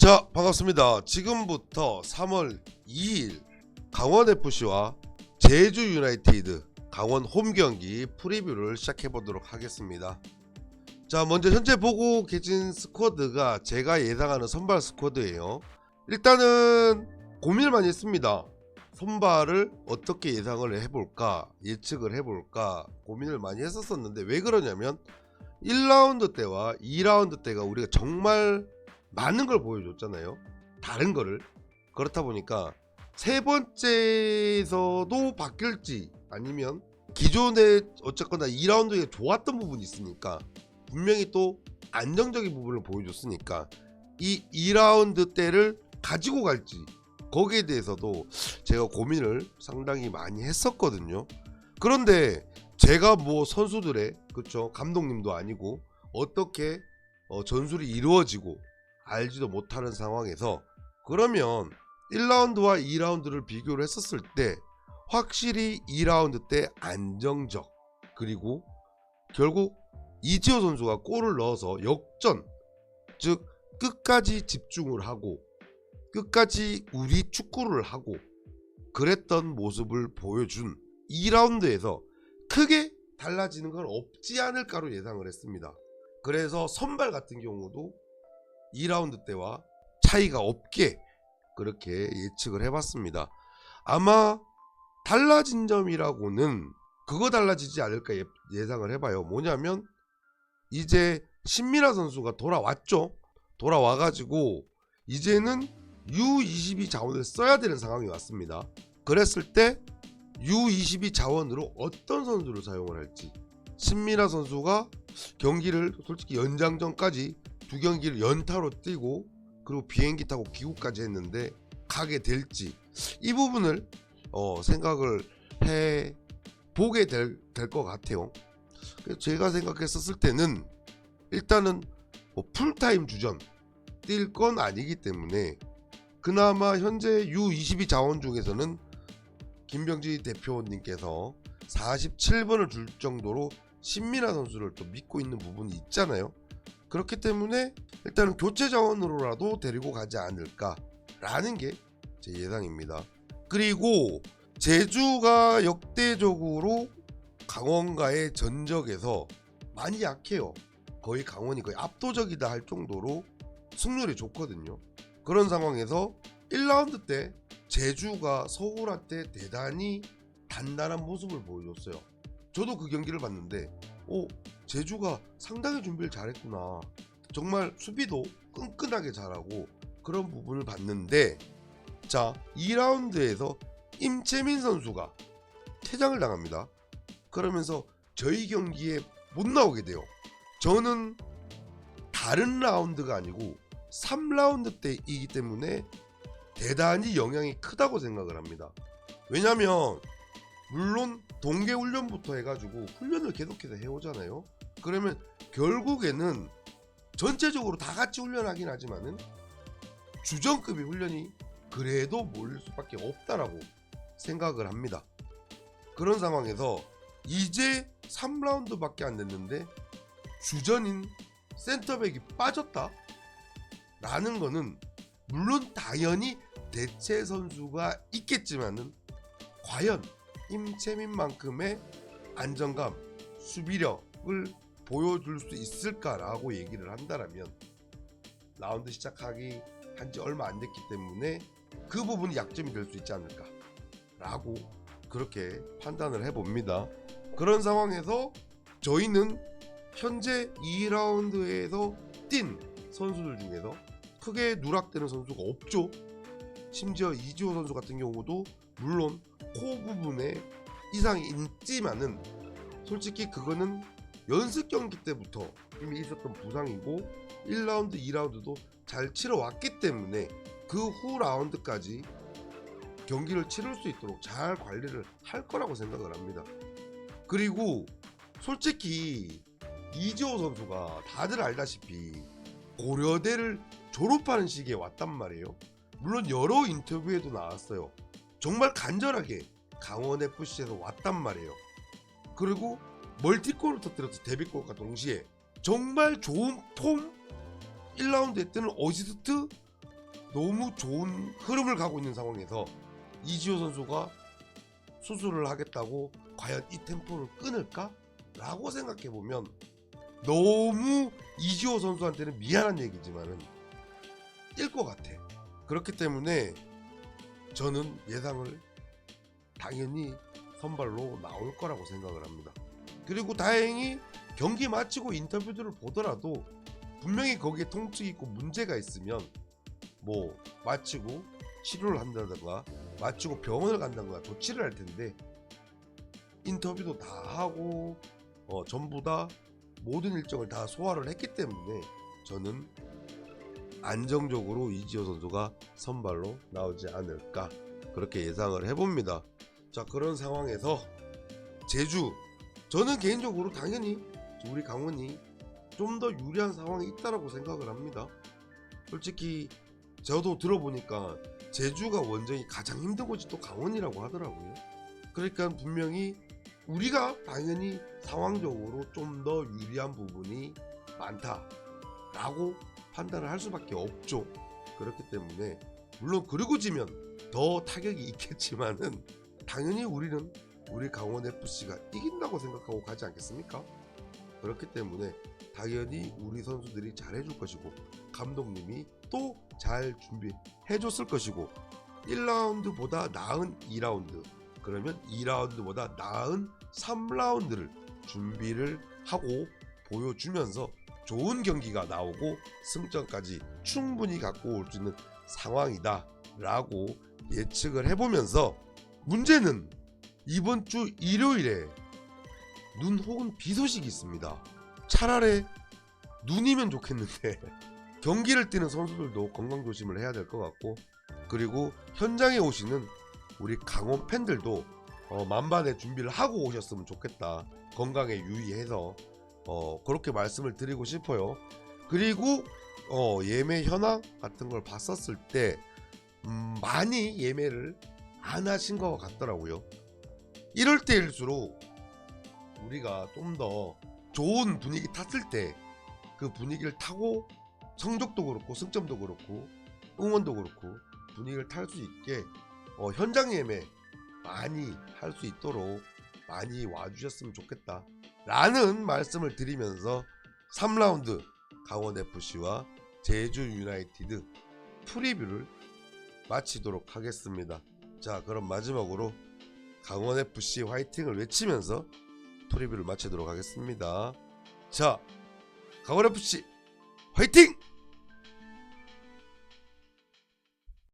자 반갑습니다. 지금부터 3월 2일 강원FC와 제주 유나이티드 강원 홈 경기 프리뷰를 시작해 보도록 하겠습니다. 자 먼저 현재 보고 계신 스쿼드가 제가 예상하는 선발 스쿼드예요. 일단은 고민을 많이 했습니다. 선발을 어떻게 예상을 해볼까 예측을 해볼까 고민을 많이 했었었는데 왜 그러냐면 1라운드 때와 2라운드 때가 우리가 정말 많은 걸 보여줬잖아요. 다른 거를. 그렇다 보니까 세 번째에서도 바뀔지 아니면 기존에 어쨌거나 2라운드에 좋았던 부분이 있으니까 분명히 또 안정적인 부분을 보여줬으니까 이 2라운드 때를 가지고 갈지 거기에 대해서도 제가 고민을 상당히 많이 했었거든요. 그런데 제가 뭐 선수들의 그쵸 감독님도 아니고 어떻게 어, 전술이 이루어지고 알지도 못하는 상황에서 그러면 1라운드와 2라운드를 비교를 했었을 때 확실히 2라운드 때 안정적 그리고 결국 이지호 선수가 골을 넣어서 역전 즉 끝까지 집중을 하고 끝까지 우리 축구를 하고 그랬던 모습을 보여준 2라운드에서 크게 달라지는 건 없지 않을까로 예상을 했습니다. 그래서 선발 같은 경우도 2라운드 때와 차이가 없게 그렇게 예측을 해봤습니다. 아마 달라진 점이라고는 그거 달라지지 않을까 예- 예상을 해봐요. 뭐냐면 이제 신미라 선수가 돌아왔죠. 돌아와가지고 이제는 U22 자원을 써야 되는 상황이 왔습니다. 그랬을 때 U22 자원으로 어떤 선수를 사용을 할지 신미라 선수가 경기를 솔직히 연장전까지 두 경기를 연타로 뛰고 그리고 비행기 타고 귀국까지 했는데 가게 될지 이 부분을 어, 생각을 해 보게 될 것 같아요. 제가 생각했었을 때는 일단은 뭐 풀타임 주전 뛸 건 아니기 때문에 그나마 현재 U22 자원 중에서는 김병지 대표님께서 47번을 줄 정도로 신민아 선수를 또 믿고 있는 부분이 있잖아요. 그렇기 때문에 일단은 교체 자원으로라도 데리고 가지 않을까라는 게 제 예상입니다. 그리고 제주가 역대적으로 강원과의 전적에서 많이 약해요. 거의 강원이 거의 압도적이다 할 정도로 승률이 좋거든요. 그런 상황에서 1라운드 때 제주가 서울한테 대단히 단단한 모습을 보여줬어요. 저도 그 경기를 봤는데, 오, 제주가 상당히 준비를 잘했구나. 정말 수비도 끈끈하게 잘하고 그런 부분을 봤는데, 자, 2라운드에서 임채민 선수가 퇴장을 당합니다. 그러면서 저희 경기에 못 나오게 돼요. 저는 다른 라운드가 아니고 3라운드 때이기 때문에 대단히 영향이 크다고 생각을 합니다. 왜냐면 물론 동계 훈련부터 해가지고 훈련을 계속해서 해오잖아요. 그러면 결국에는 전체적으로 다 같이 훈련하긴 하지만은 주전급의 훈련이 그래도 몰릴 수밖에 없다라고 생각을 합니다. 그런 상황에서 이제 3라운드밖에 안 됐는데 주전인 센터백이 빠졌다? 라는 거는 물론 당연히 대체 선수가 있겠지만은 과연 임채민만큼의 안정감, 수비력을 보여줄 수 있을까라고 얘기를 한다라면 라운드 시작하기 한 지 얼마 안 됐기 때문에 그 부분이 약점이 될 수 있지 않을까라고 그렇게 판단을 해봅니다. 그런 상황에서 저희는 현재 2라운드에서 뛴 선수들 중에서 크게 누락되는 선수가 없죠. 심지어 이지호 선수 같은 경우도 물론 코 부분에 이상이 있지만은 솔직히 그거는 연습 경기 때부터 이미 있었던 부상이고 1라운드, 2라운드도 잘 치러 왔기 때문에 그 후 라운드까지 경기를 치를 수 있도록 잘 관리를 할 거라고 생각을 합니다. 그리고 솔직히 이지호 선수가 다들 알다시피 고려대를 졸업하는 시기에 왔단 말이에요. 물론 여러 인터뷰에도 나왔어요. 정말 간절하게 강원 FC에서 왔단 말이에요. 그리고 멀티골을 터뜨려서 데뷔골과 동시에 정말 좋은 폼 1라운드 에 뜨는 어시스트 너무 좋은 흐름을 가고 있는 상황에서 이지호 선수가 수술을 하겠다고 과연 이 템포를 끊을까? 라고 생각해 보면 너무 이지호 선수한테는 미안한 얘기지만은 뛸 것 같아. 그렇기 때문에 저는 예상을 당연히 선발로 나올 거라고 생각을 합니다. 그리고 다행히 경기 마치고 인터뷰들을 보더라도 분명히 거기에 통증이 있고 문제가 있으면 뭐 마치고 치료를 한다든가 마치고 병원을 간다든가 조치를 할 텐데 인터뷰도 다 하고 어, 전부 다 모든 일정을 다 소화를 했기 때문에 저는 안정적으로 이지호 선수가 선발로 나오지 않을까 그렇게 예상을 해봅니다. 자 그런 상황에서 제주 저는 개인적으로 당연히 우리 강원이 좀 더 유리한 상황이 있다라고 생각을 합니다. 솔직히 저도 들어보니까 제주가 원정이 가장 힘든 곳이 또 강원이라고 하더라고요. 그러니까 분명히 우리가 당연히 상황적으로 좀 더 유리한 부분이 많다라고 판단을 할 수밖에 없죠. 그렇기 때문에 물론 그러고 지면 더 타격이 있겠지만은 당연히 우리는 우리 강원 FC가 이긴다고 생각하고 가지 않겠습니까? 그렇기 때문에 당연히 우리 선수들이 잘해줄 것이고 감독님이 또 잘 준비해줬을 것이고 1라운드보다 나은 2라운드 그러면 2라운드보다 나은 3라운드를 준비를 하고 보여주면서 좋은 경기가 나오고 승점까지 충분히 갖고 올 수 있는 상황이다 라고 예측을 해보면서 문제는 이번 주 일요일에 눈 혹은 비 소식이 있습니다. 차라리 눈이면 좋겠는데 경기를 뛰는 선수들도 건강 조심을 해야 될 것 같고 그리고 현장에 오시는 우리 강원 팬들도 어, 만반의 준비를 하고 오셨으면 좋겠다. 건강에 유의해서 어, 그렇게 말씀을 드리고 싶어요. 그리고 어, 예매 현황 같은 걸 봤었을 때 음, 많이 예매를 안 하신 것 같더라고요. 이럴 때일수록 우리가 좀 더 좋은 분위기 탔을 때 그 분위기를 타고 성적도 그렇고 승점도 그렇고 응원도 그렇고 분위기를 탈 수 있게 어, 현장 예매 많이 할 수 있도록 많이 와주셨으면 좋겠다 라는 말씀을 드리면서 3라운드 강원FC와 제주 유나이티드 프리뷰를 마치도록 하겠습니다. 자 그럼 마지막으로 강원FC 화이팅을 외치면서 프리뷰를 마치도록 하겠습니다 자 강원FC 화이팅!